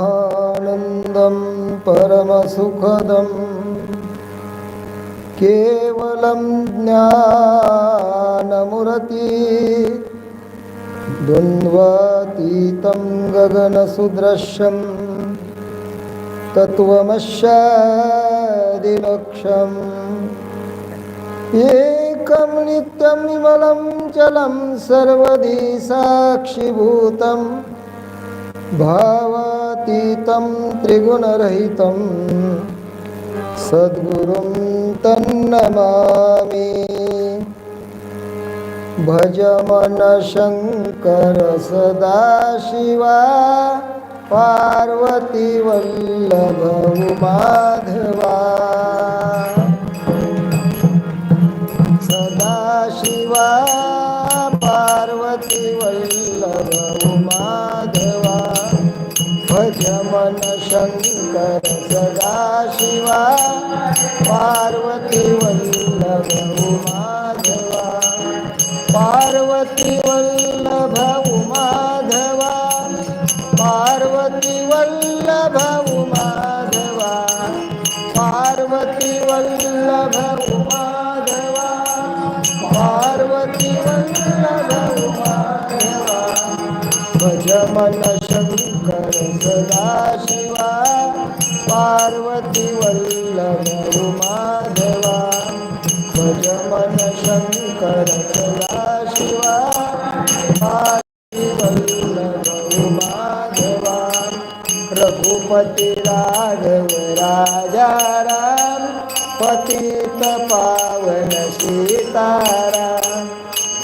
ब्रह्मानन्दं परमसुखदं केवलं ज्ञानमुरति द्वन्द्वातीतं गगनसुदृश्यं तत्त्वमशादिलक्षम् एकं नित्यं विमलं चलं सर्वधी साक्षिभूतम् भावातीतं त्रिगुणरहितं। सद्गुरुं तन्नमामि। भज मन शङ्कर सदाशिवा पार्वती वल्लभ माधवा मन शङ्कर सदाशिवा पार्वती वल्लभ माधवा पार्वती वल्लभ माधवा पार्वती वल्लभ माधवा पार्वती वल्लभ माधवा पार्वती वल्लभ माधवा भज मन शङ्कर सदाशिवा। पार्वती वल्लभ माधवा भज मन शङ्कर सदाशिवा पार्वती वल्लभ माधवा रघुपति राघव राजा राम पतित पावन सीताराम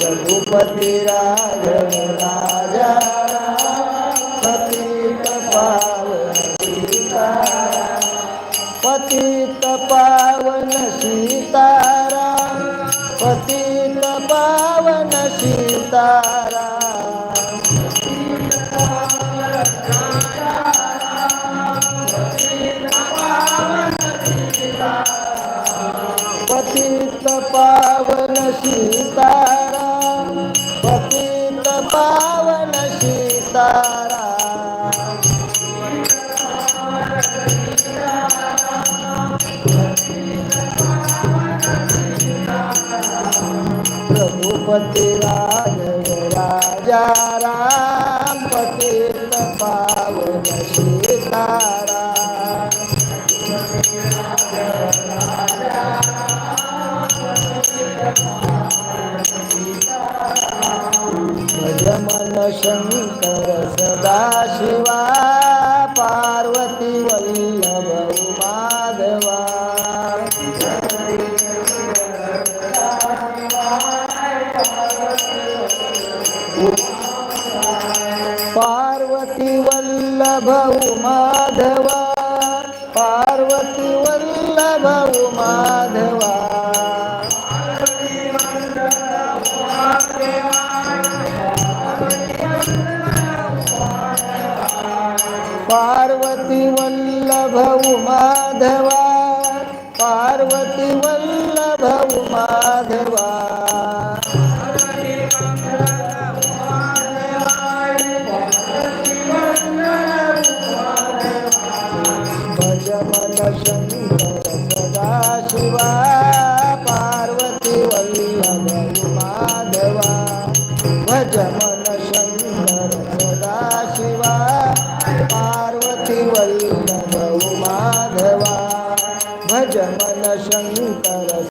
रघुपति राघव राजा पतित पावन सीताराम पतित पावन सीताराम पतित पावन सीता रघुपति राघव राजा राम पतित पावन सीताराम भज मन शङ्कर पार्वती वल्लभ माधवा पार्वती वल्लभ माधवा. पार्वती वल्लभ माधवा पार्वती वल्लभ माधवा. जमा